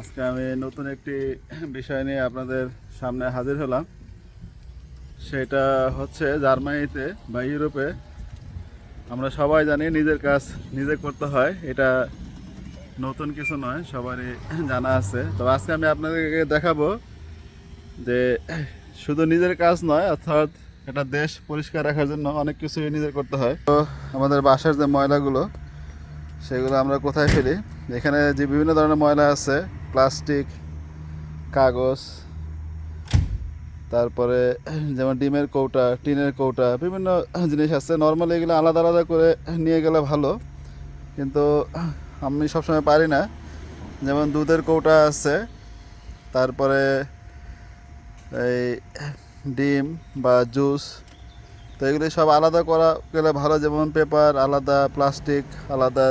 আজকে আমি নতুন একটি বিষয় নিয়ে আপনাদের সামনে হাজির হলাম। সেটা হচ্ছে জার্মানিতে বা ইউরোপে আমরা সবাই জানি নিজের কাজ নিজে করতে হয়, এটা নতুন কিছু নয়, সবারই জানা আছে। তো আজকে আমি আপনাদেরকে দেখাবো যে শুধু নিজের কাজ নয়, অর্থাৎ একটা দেশ পরিষ্কার রাখার জন্য অনেক কিছুই নিজের করতে হয়। তো আমাদের বাসার যে ময়লাগুলো, সেগুলো আমরা কোথায় ফেলি? এখানে যে বিভিন্ন ধরনের ময়লা আছে প্লাস্টিক, কাগজ, তারপরে যেমন ডিমের কৌটা, টিনের কৌটা, বিভিন্ন জিনিস আছে। নর্মালি এগুলো আলাদা আলাদা করে নিয়ে গেলে ভালো, কিন্তু আমি সবসময় পারি না। যেমন দুধের কৌটা আছে, তারপরে এই ডিম বা জুস, তো এগুলি সব আলাদা করা গেলে ভালো। যেমন পেপার, আলাদা প্লাস্টিক, আলাদা,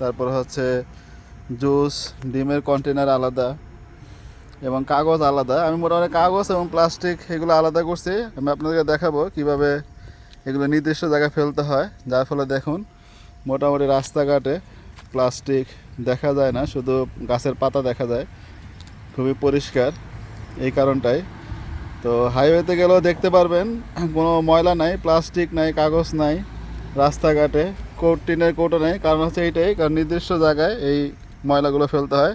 তারপর হচ্ছে জুস, ডিমের কন্টেনার আলাদা এবং কাগজ আলাদা। আমি মোটামুটি কাগজ এবং প্লাস্টিক এগুলো আলাদা করছি। আমি আপনাদেরকে দেখাবো কীভাবে এগুলো নির্দিষ্ট জায়গায় ফেলতে হয়। যার ফলে দেখুন, মোটামুটি রাস্তাঘাটে প্লাস্টিক দেখা যায় না, শুধু গাছের পাতা দেখা যায়। খুবই পরিষ্কার এই কারণটাই। তো হাইওয়েতে গেলেও দেখতে পারবেন, কোনো ময়লা নাই প্লাস্টিক নাই, কাগজ নাই, রাস্তাঘাটে। কোট টিনের কোটো নেই, কারণ হচ্ছে এইটাই, কারণ নির্দিষ্ট জায়গায় এই ময়লাগুলো ফেলতে হয়।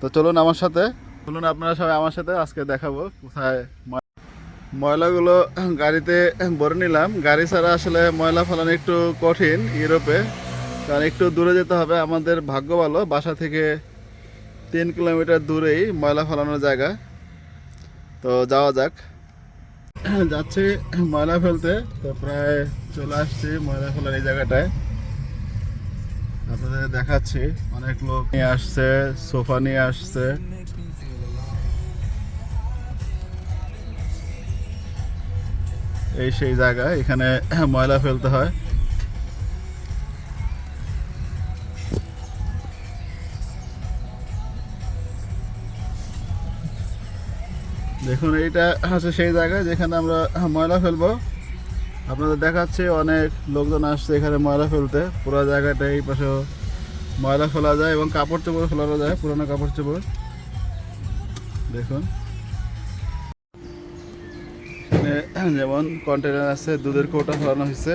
তো চলুন আমার সাথে, চলুন আপনারা সবাই আমার সাথে আজকে দেখাবো কোথায় ময়লাগুলো গাড়িতে ভরে নিলাম। গাড়ি ছাড়া আসলে ময়লা ফেলানো একটু কঠিন ইউরোপে, কারণ একটু দূরে যেতে হবে। আমাদের ভাগ্য ভালো, বাসা থেকে তিন কিলোমিটার দূরেই ময়লা ফেলানোর জায়গা। তো যাওয়া যাক। যাচ্ছি ময়লা ফেলতে, তো প্রায় চলে আসছি ময়লা ফেলার এই জায়গাটায়। আপনাদের দেখাচ্ছি। অনেক লোক নিয়ে আসছে, সোফা নিয়ে আসছে। এই সেই জায়গা, এখানে ময়লা ফেলতে হয়। দেখুন, এইটা হচ্ছে সেই জায়গা যেখানে আমরা ময়লা ফেলব। আপনাদের দেখাচ্ছে অনেক লোকজন আসছে এখানে ময়লা ফেলতে। পুরো জায়গাটা এই পাশে ময়লা ফেলা যায় এবং কাপড় চোপড় ফেলানো যায়, পুরোনো কাপড় চোপড়। দেখুন। যেমন কন্টেনার আছে, দুধের কৌটা ফেলানো হয়েছে।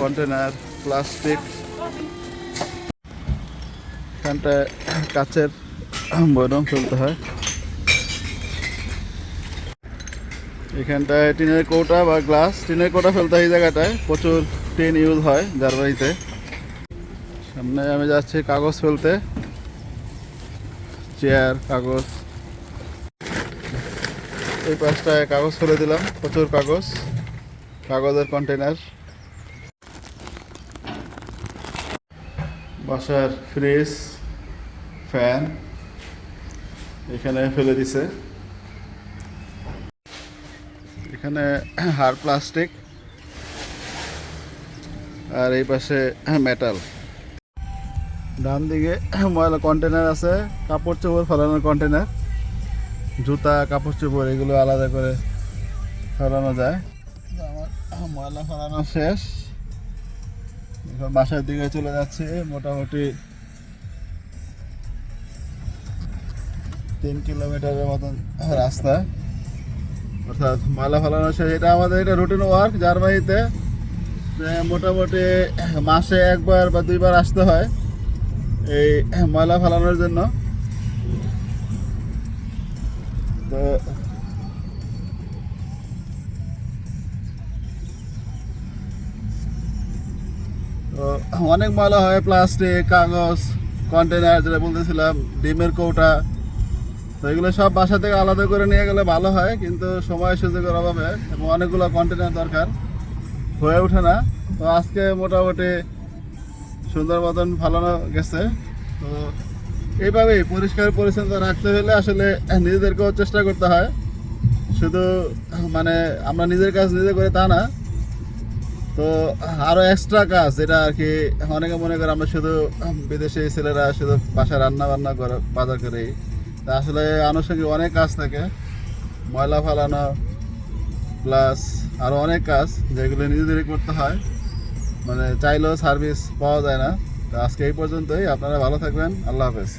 কন্টেনার প্লাস্টিক এখানটায় কাচের বয়রম ফেলতে হয়। এখানটায় টিনের কৌটা বা গ্লাস, টিনের কৌটা ফেলতে এই জায়গাটায়। প্রচুর টিন ইউজ হয় জার্মানিতে সামনে আমি যাচ্ছি কাগজ ফেলতে। চেয়ার, কাগজ। এই পাশটায় কাগজ ফেলে দিলাম, প্রচুর কাগজ। কাগজের কন্টেনার বাসার ফ্রিজ ফ্যান এখানে ফেলে দিছে। এখানে হার প্লাস্টিক আর এই পাশে মেটাল। ডান দিকে ময়লা কন্টেনার আছে, কাপড় চোপড় ফেলানোর কন্টেনার জুতা, কাপড় চোপড়, এগুলো আলাদা করে ফেলানো যায়। আমার ময়লা ফেলানো শেষ। এখন বাসার দিকে চলে যাচ্ছে, মোটামুটি তিন কিলোমিটারের মতন রাস্তা। অর্থাৎ ময়লা ফেলানো শেষ। এটা আমাদের এটা রুটিন ওয়ার্ক জার্মানিতে। মোটামুটি মাসে একবার বা দুইবার আসতে হয় এই ময়লা ফেলানোর জন্য। তো অনেক ময়লা হয়, প্লাস্টিক, কাগজ কন্টেনার যেটা বলতেছিলাম, ডিমের কৌটা তো এগুলো সব বাসা থেকে আলাদা করে নিয়ে গেলে ভালো হয়, কিন্তু সময় সুযোগের অভাবে এবং অনেকগুলো কন্টেনার দরকার। হয়ে ওঠে না। তো আজকে মোটামুটি সুন্দর মতন ফালানো গেছে। তো এইভাবেই পরিষ্কার পরিচ্ছন্ন রাখতে হলে আসলে নিজেদেরকেও চেষ্টা করতে হয়। শুধু মানে আমরা নিজের কাজ নিজে করে তা না। তো আরও এক্সট্রা কাজ এটা আর কি অনেকে মনে করে আমরা শুধু বিদেশি ছেলেরা শুধু বাসায় রান্না বান্না করে, বাজার করি তা আসলে আনুষঙ্গিক অনেক কাজ থাকে। ময়লা ফালানো প্লাস আরও অনেক কাজ যেগুলো নিজেদেরই করতে হয়। মানে চাইলেও সার্ভিস পাওয়া যায় না। তো আজকে এই পর্যন্তই। আপনারা ভালো থাকবেন। আল্লাহ হাফেজ।